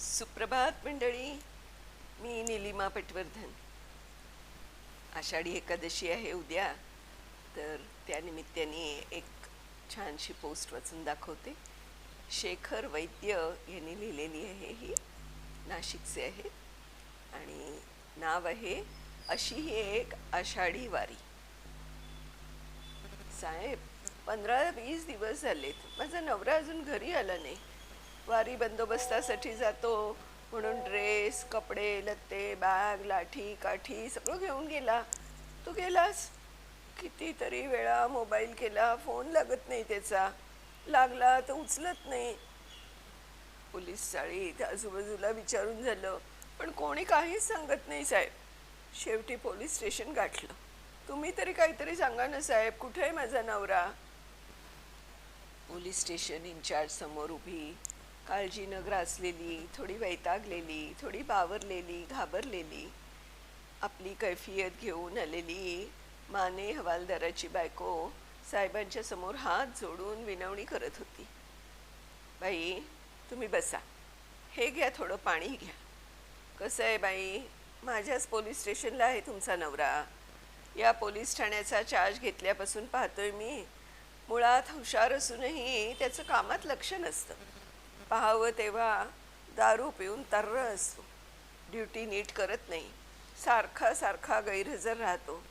सुप्रभात मंडळी. मी निलिमा पटवर्धन. आषाढी एकादशी आहे उद्या तर त्यानिमित्ताने एक छानशी पोस्ट वाचून दाखवते. शेखर वैद्य यांनी लिहिलेली आहे ही. नाशिकचे आहे. आणि नाव आहे अशी ही एक आषाढी वारी. साहेब पंधरा वीस दिवस झालेत. माझा नवरा अजून घरी आला नाही. वारी बंदोबस्तासाठी जातो. म्हणून ड्रेस कपडे लत्ते बॅग लाठी काठी सगळं घेऊन गेला. तू गेलास कितीतरी वेळा मोबाईल केला. फोन लागत नाही त्याचा. लागला तर उचलत नाही. पोलीस चाळी आजूबाजूला विचारून झालं. पण कोणी काहीच सांगत नाही साहेब. शेवटी पोलीस स्टेशन गाठलं. तुम्ही तरी काहीतरी सांगा ना साहेब. कुठे आहे माझा नवरा? पोलीस स्टेशन इन्चार्ज समोर उभी. काळजीनं ग्रासलेली थोडी वैतागलेली थोडी बावरलेली घाबरलेली आपली कैफियत घेऊन आलेली माने हवालदाराची बायको साहेबांच्या समोर हात जोडून विनवणी करत होती. बाई तुम्ही बसा. हे घ्या थोडं पाणी घ्या. कसं आहे बाई? माझ्याच पोलीस स्टेशनला आहे तुमचा नवरा. या पोलीस ठाण्याचा चार्ज घेतल्यापासून पाहतोय मी. मुळात हुशार असूनही त्याचं कामात लक्ष नसतं. पाहावं तेव्हा दारू पिऊन तर्र असतो. ड्युटी नीट करत नाही. सारखा सारखा गैरहजर राहतो.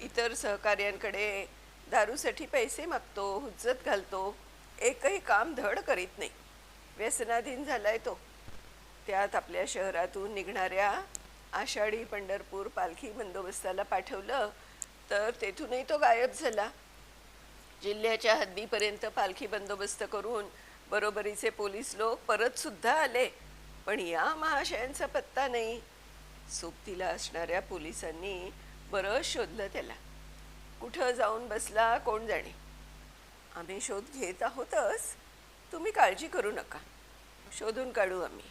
इतर सहकार्यांकडे दारूसाठी पैसे मागतो हुज्जत घालतो. एकही काम धड करीत नाही. व्यसनाधीन झालाय तो. त्यात आपल्या शहरातून निघणाऱ्या आषाढी पंढरपूर पालखी बंदोबस्ताला पाठवलं तर तेथूनही तो गायब झाला. जिल्ह्याच्या हद्दीपर्यंत पालखी बंदोबस्त करून बरोबरीचे पोलीस लोक परत सुद्धा आले. पण या महाशयांचा पत्ता नाही. सोबतीला असणाऱ्या पोलिसांनी बरंच शोधलं त्याला. कुठं जाऊन बसला कोण जाणे? आम्ही शोध घेत आहोतच. तुम्ही काळजी करू नका. शोधून काढू आम्ही.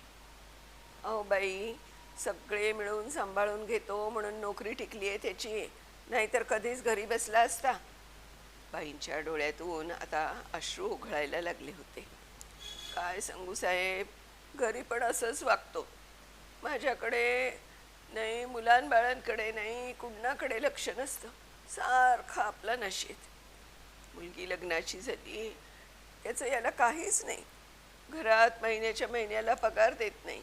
अहो बाई सगळे मिळून सांभाळून घेतो म्हणून नोकरी टिकली आहे त्याची. नाहीतर कधीच घरी बसला असता. बाईंच्या डोळ्यातून आता अश्रू उघळायला लागले होते. काय सांगू साहेब? घरी पण असंच वागतो. माझ्याकडे नाही मुलांबाळांकडे नाही कुणाकडे लक्ष नसतं. सारखा आपला नशेत. मुलगी लग्नाची झाली याचं याला काहीच नाही. घरात महिन्याच्या महिन्याला पगार देत नाही.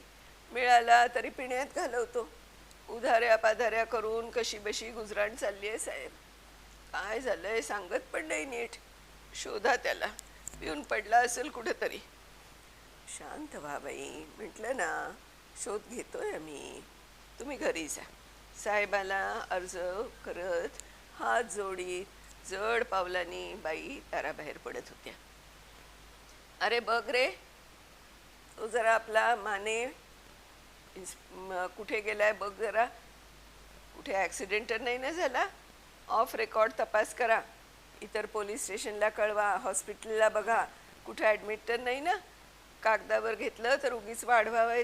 मिळाला तरी पिण्यात घालवतो. उधाऱ्या पाधाऱ्या करून कशी बशी गुजराण चालली आहे साहेब. काय झालंय सांगत पण नाही नीट. शोधा त्याला. पिऊन पडला असेल कुठेतरी. शांत व्हा बाई. म्हटलं ना शोध घेतोय आम्ही तुम्ही घरी जा. साहेबाला अर्ज करत हात जोडीत जड पावलांनी बाई दाराबाहेर पडत होत्या. अरे बघ रे तो जरा आपला माने कुठे गेलाय बघ जरा. कुठे ॲक्सिडेंट तर नाही ना झाला? ऑफ रेकॉर्ड तपास करा. इतर पोलीस स्टेशनला कळवा हॉस्पिटलला बघा. कुठे ॲडमिट तर नाही ना? कागदावर घेतलं तर उगीच वाढवा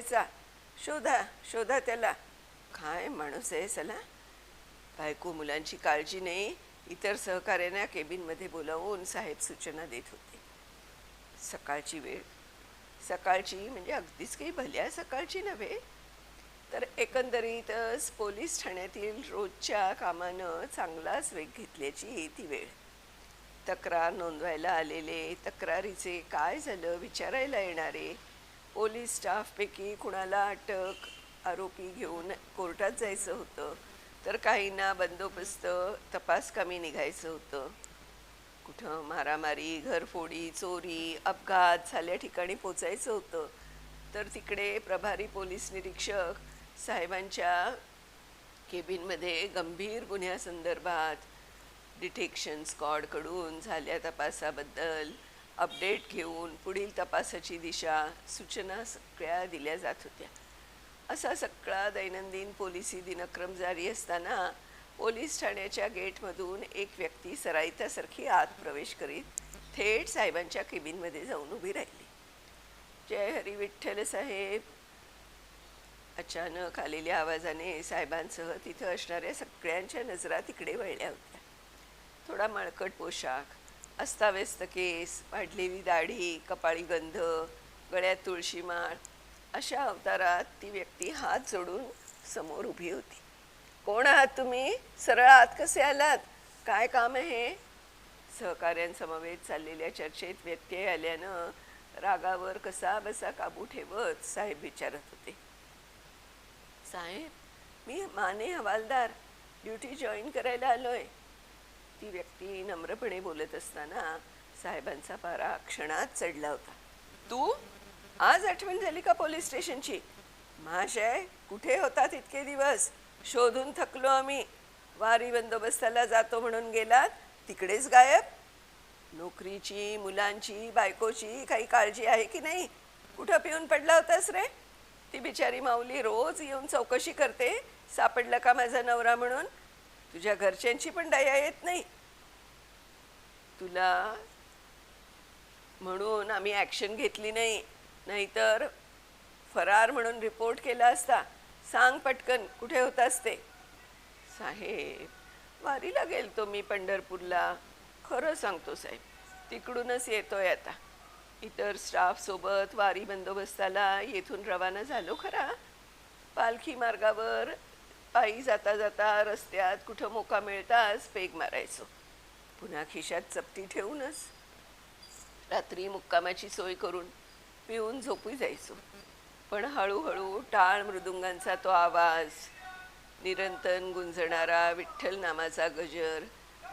शोधा शोधा त्याला. काय माणूस आहे सला? बायको मुलांची काळजी नाही. इतर सहकार्यांना केबिनमध्ये बोलावून साहेब सूचना देत होते. सकाळची वेळ. सकाळची म्हणजे अगदीच काही भल्या सकाळची नव्हे. तर एकंदरीतच पोलीस ठाण्यातील रोजच्या कामानं चांगलाच वेग घेतल्याची ती वेळ. तक्रार नोंदवायला आलेले तक्रारीचे काय झालं विचारायला येणारे? पोलीस स्टाफपैकी कुणाला अटक आरोपी घेऊन कोर्टात जायचं होतं तर काहींना बंदोबस्त तपास कामी निघायचं होतं. कुठं मारामारी घरफोडी चोरी अपघात झाल्या ठिकाणी पोचायचं होतं. तर तिकडे प्रभारी पोलीस निरीक्षक साहेबांच्या केबिनमध्ये गंभीर गुन्ह्यासंदर्भात डिटेक्शन स्कॉडकडून झाल्या तपासाबद्दल अपडेट घेऊन पुढील तपासाची दिशा सूचना सगळ्या दिल्या जात होत्या. असा सगळा दैनंदिन पोलिसी दिनक्रम जारी असताना पोलीस ठाण्याच्या गेटमधून एक व्यक्ती सराईतासारखी आत प्रवेश करीत थेट साहेबांच्या केबिनमध्ये जाऊन उभी राहिली. जय हरी विठ्ठल साहेब. अचानक आलेल्या आवाजाने साहेबांसह तिथं असणाऱ्या सगळ्यांच्या नजरा तिकडे वळल्या होत्या. थोडा मळकट पोशाख अस्ताव्यस्त केस वाढलेली दाढी कपाळी गंध गळ्यात तुळशी माळ अशा अवतारात ती व्यक्ती हात जोडून समोर उभी होती. कोण आहात तुम्ही? सरळ आत कसे आलात? काय काम आहे? सहकाऱ्यांसमवेत चाललेल्या चर्चेत व्यत्यय आल्यानं रागावर कसा बसा काबू ठेवत साहेब विचारत होते. साहेब मी माने हवालदार ड्युटी जॉईन करायला आलो आहे ती व्यक्ती नम्रपणे बोलत असताना साहेबांचा पारा क्षणात चढला होता. तू? आज आठवण झाली का पोलीस स्टेशनची? महाशय कुठे होतात इतके दिवस? शोधून थकलो आम्ही. वारी बंदोबस्ताला जातो म्हणून गेलात? तिकडेच गायब? नोकरीची मुलांची बायकोची काही काळजी आहे की नाही? कुठं पिऊन पडला होतास रे? ती बिचारी माऊली रोज येऊन चौकशी करते. सापडलं का माझा नवरा म्हणून? तुझ्या घरच्यांची पण दया येत नाही. तुला म्हणून आम्ही ॲक्शन घेतली नाही. नाहीतर फरार म्हणून रिपोर्ट केला असता. सांग पटकन कुठे होतास ते? साहेब वारीला गेलतो मी पंढरपूरला. खरं सांगतो साहेब तिकडूनच येतोय आता. इतर स्टाफ सोबत वारी बंदोबस्ताला येथून रवाना झालो खरा. पालखी मार्गावर पायी जाता जाता रस्त्यात कुठं मोका मिळताच पेग मारायचो. पुन्हा खिशात चपटी ठेवूनच रात्री मुक्कामाची सोय करून पिऊन झोपी जायचो. पण हळूहळू टाळ मृदुंगांचा तो आवाज निरंतन गुंजणारा विठ्ठल नामाचा गजर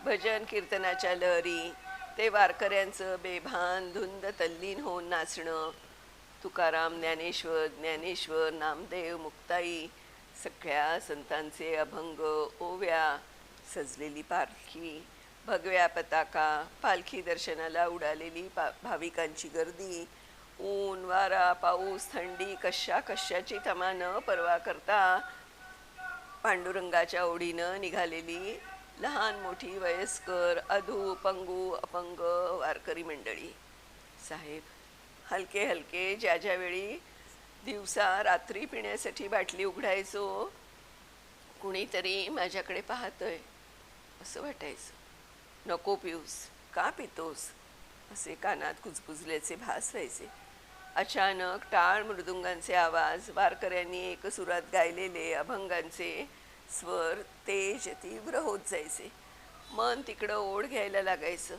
भजन कीर्तनाच्या लहरी ते वारकऱ्यांचं बेभान धुंद तल्लीन होऊन नाचणं तुकाराम ज्ञानेश्वर ज्ञानेश्वर नामदेव मुक्ताई सगळ्या संतांचे अभंग ओव्या सजलेली पालखी भगव्या पताका पालखी दर्शनाला उडालेली पा भाविकांची गर्दी ऊन वारा पाऊस थंडी कशा कशाची तमा न पर्वा करता पांडुरंगाच्या ओढीनं निघालेली लहान मोठी वयस्कर अधू पंगू अपंग वारकरी मंडळी. साहेब हलके हलके ज्या ज्यावेळी दिवसा रात्री पिण्यासाठी बाटली उघडायचो. कुणीतरी माझ्याकडे पाहतोय असं वाटायचं. नको पिऊस का पितोस? असे कानात कुजबुजल्याचे भास व्हायचे. अचानक टाळ मृदुंगांचे आवाज वारकऱ्यांनी एकसुरात गायलेले अभंगांचे स्वर तेज तीव्र होत जायचे. मन तिकडं ओढ घ्यायला लागायचं.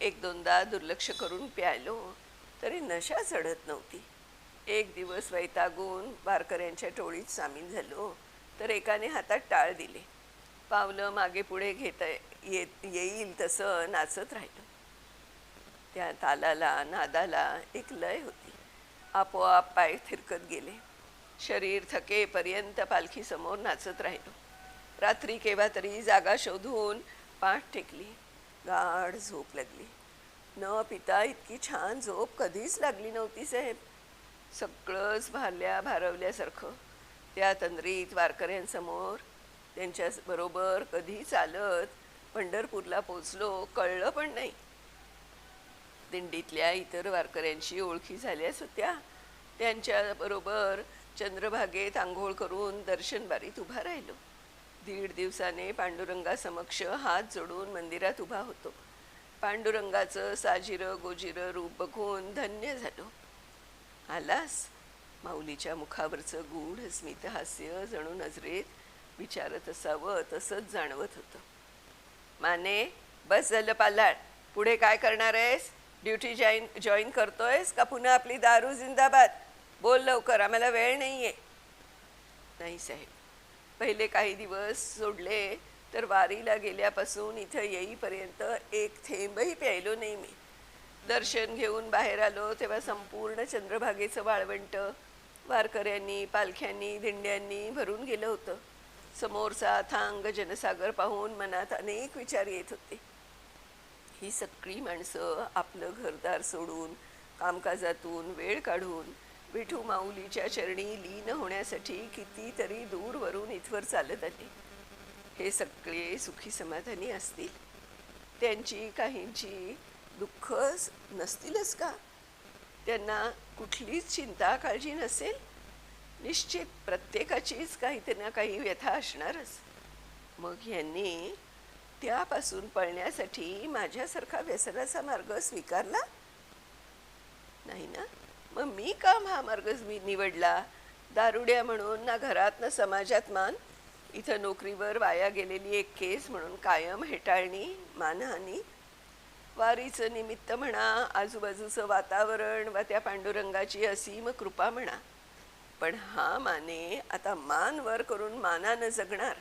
एक दोनदा दुर्लक्ष करून प्यायलो तरी नशा चढत नव्हती. एक दिवस वैतागून वारकऱ्यांच्या टोळीत सामील झालो तर एकाने हातात टाळ दिले. पावलं मागे पुढे घेता येत येईल तसं नाचत राहिलं. त्या तालाला नादाला एक लय होती. आपोआप पाय थिरकत गेले. शरीर थकेपर्यंत पालखीसमोर नाचत राहिलो. रात्री केव्हा तरी जागा शोधून पाठ टेकली. गाढ झोप लागली. न पिता इतकी छान झोप कधीच लागली नव्हती साहेब. सगळंच भारल्या भारवल्यासारखं. त्या तंद्रीत वारकऱ्यांसमोर त्यांच्याबरोबर कधी चालत पंढरपूरला पोचलो कळलं पण नाही. दिंडीतल्या इतर वारकऱ्यांशी ओळखी झाल्याच होत्या त्यांच्याबरोबर चंद्रभागेत आंघोळ करून दर्शनबारीत उभा राहिलो. दीड दिवसाने पांडुरंगासमक्ष हात जोडून मंदिरात उभा होतो. पांडुरंगाचं साजिरं गोजिरं रूप बघून धन्य झालो. आलास? माऊलीच्या मुखावरचं गूढ स्मितहास्य जणू नजरेत विचारत असावं तसंच जाणवत होतं. माने बस झालं पालाड. पुढे काय करणार आहेस? ड्युटी जॉईन जॉईन करतोयस का पुन्हा आपली दारू जिंदाबाद? बोल लवकर आम्हाला वेळ नाही आहे नाही साहेब. पहिले काही दिवस सोडले तर वारीला गेल्यापासून इथं येईपर्यंत एक थेंबही प्यायलो नाही मी. दर्शन घेऊन बाहेर आलो तेव्हा संपूर्ण चंद्रभागेचं वाळवंट वारकऱ्यांनी पालख्यांनी दिंड्यांनी भरून गेलं होतं. समोरचा थांग जनसागर पाहून मनात अनेक विचार येत होते. ही सगळी माणसं आपलं घरदार सोडून कामकाजातून वेळ काढून विठू माऊलीच्या चरणी लीन होण्यासाठी कितीतरी दूरवरून इथवर चालत आले. हे सगळे सुखी समाधानी असतील. त्यांची काहींची दुःख नसतीलच का? त्यांना कुठलीच चिंता काळजी नसेल? निश्चित प्रत्येकाचीच काही त्यांना काही व्यथा असणारच. मग यांनी त्यापासून पळण्यासाठी माझ्यासारखा व्यसनाचा मार्ग स्वीकारला? नाही ना? मग मी का हा मार्ग मी निवडला? दारुड्या म्हणून ना घरात ना समाजात मान? इथं नोकरीवर वाया गेलेली एक केस म्हणून कायम हेटाळणी मानहानी वारीचं निमित्त म्हणा आजूबाजूचं वातावरण वा त्या पांडुरंगाची असीम कृपा म्हणा. पण हा माने आता मान वर करून मानानं जगणार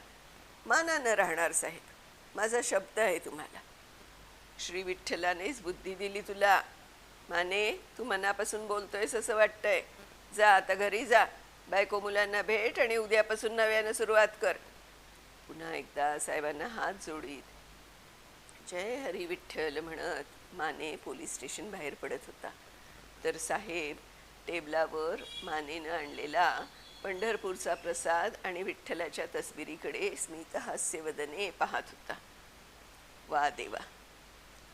मानानं राहणार साहेब. माझा शब्द आहे तुम्हाला. श्री विठ्ठलानेच बुद्धी दिली तुला. माने तू मनापासून बोलतोयस असं वाटतंय. जा आता घरी जा. बायको मुलांना भेट आणि उद्यापासून नव्यानं सुरुवात कर. पुन्हा एकदा साहेबांना हात जोडीत. जय हरी विठ्ठल म्हणत माने पोलीस स्टेशन बाहेर पडत होता. तर साहेब टेबलावर मानेनं आणलेला पंढरपूरचा प्रसाद आणि विठ्ठलाच्या तसबिरीकडे स्मित हास्यवदने पाहत होता. वा देवा!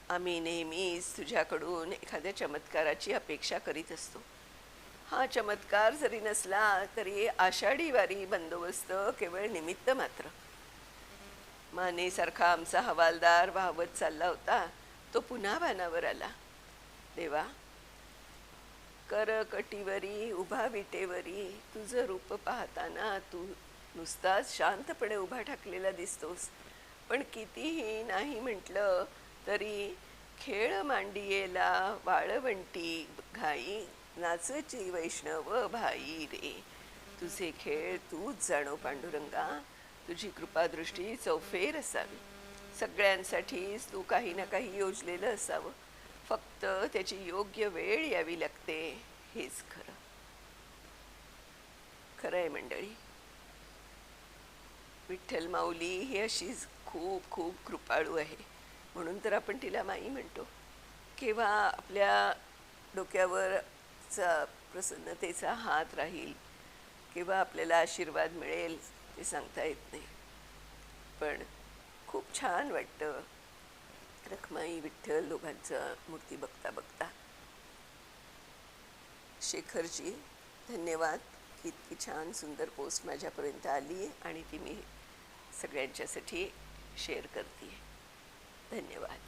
आम्ही नेहमीच तुझ्याकडून एखाद्या चमत्काराची अपेक्षा करीत असतो. हा चमत्कार जरी नसला तरी आषाढी वारी बंदोबस्त केवळ निमित्त मात्र. मानेसारखा आमचा हवालदार वाहवत चालला होता. तो पुन्हा भानावर आला. देवा कर कटीवरी उभा विटेवरी तुझं रूप पाहताना तू नुसताच शांतपणे उभा ठाकलेला दिसतोस. पण कितीही नाही म्हटलं तरी खेळ मांडियेला वाळवंटी घाई नाचची वैष्णव भाई रे. तुझे खेळ तूच जाणो पांडुरंगा. तुझी कृपादृष्टी चौफेर असावी. सगळ्यांसाठीच तू काही ना काही योजलेलं असावं. फक्त त्याची योग्य वेळ यावी लागते. हेच खरं. खरं आहे मंडळी. विठ्ठल माऊली ही अशीच खूप खूप कृपाळू आहे. म्हणून तर आपण तिला माई म्हणतो. केव्हा आपल्या डोक्यावरचा प्रसन्नतेचा हात राहील किंवा आपल्याला आशीर्वाद मिळेल ते सांगता येत नाही. पण खूप छान वाटतं. रखमाई विठ्ठल दोघांचं मूर्ती बघता बघता. शेखरजी धन्यवाद. की इतकी छान सुंदर पोस्ट माझ्यापर्यंत आली आणि ती मी सगळ्यांच्यासाठी शेअर करते. धन्यवाद.